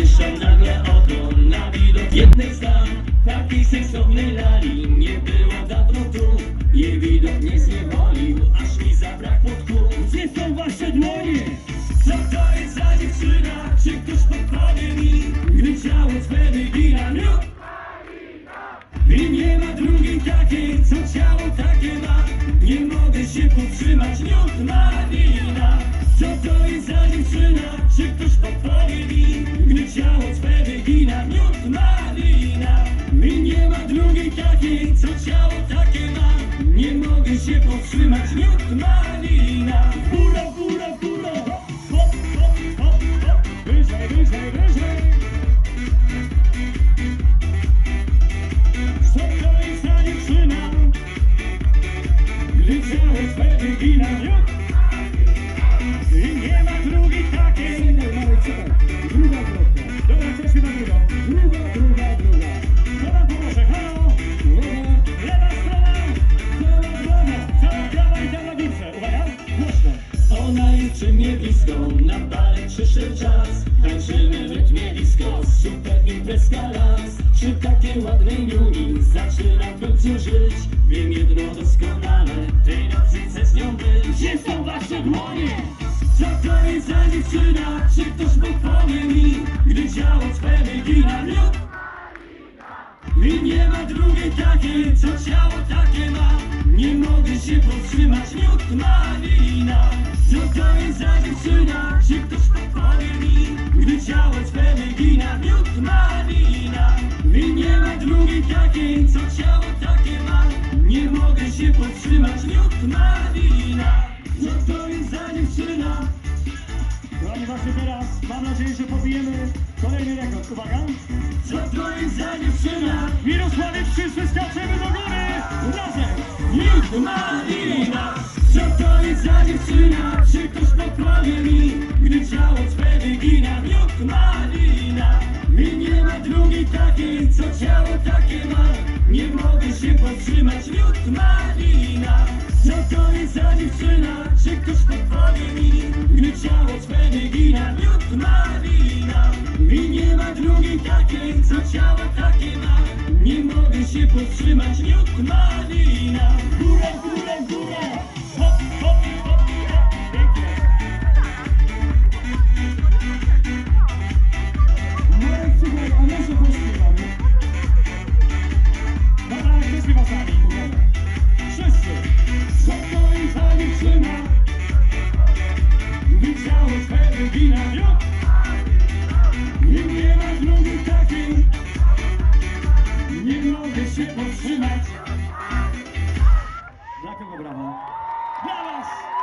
Zawieszam nagle oko na widok jednej z dam Takiej seksownej lali nie było dawno tu Jej widok mnie zniewolił, aż mi zabrakło tchu Gdzie są wasze dłonie? Co to jest za dziewczyna? Czy ktoś podpowie mi? Gdy ciało swe wygina miód i nie ma drugiej takiej, co ciało takie ma Nie mogę się powstrzymać, miód malina Co to jest za dziewczyna, czy co ciało takie ma Nie mogę się powstrzymać, miód malina. Góra, góra, góra, hop, hop, hop, hop, hop Wyżej, wyżej, wyżej. Co to jest za dziewczyna? Gdy ciało swe wygina I nie ma drugiej takiej Mnie blisko Na balet przyszedł czas. Tańczymy w rytmie disco Super imprezka las Przy takiej ładnej Juni Zaczynam w końcu żyć. Wiem jedno doskonale. Tej nocy chcę z nią być. Gdzie są wasze dłonie? Co to jest za dziewczyna? Czy ktoś podpowie mi? Gdy ciało swe wygina i nie ma drugiej takiej, co ciało takie ma. Nie mogę się powstrzymać, miód malina Dziewczyna, czy ktoś podpowie mi Gdy ciało swe wygina, miód malina I nie ma drugiej takiej, co ciało takie ma Nie mogę się powstrzymać, miód malina Co to jest za dziewczyna Kochani, właśnie teraz mam nadzieję, że pobijemy kolejny rekord. Uwaga. Co to jest za dziewczyna Mirosławie wszyscy skaczemy do góry. Razem. Miód malina Co to jest za dziewczyna? I nie ma drugiej takiej, co ciało takie ma. Nie mogę się powstrzymać Miód malina Co to jest za dziewczyna? Czy ktoś podpowie mi? Gdy ciało swe wygina Miód malina I nie ma drugiej takiej, co ciało takie ma. Nie mogę się powstrzymać Miód malina Górę, górę, górę Regina Nikt nie ma drugi takiej Nie mogę się powstrzymać Dlaczego brawo? Dla was!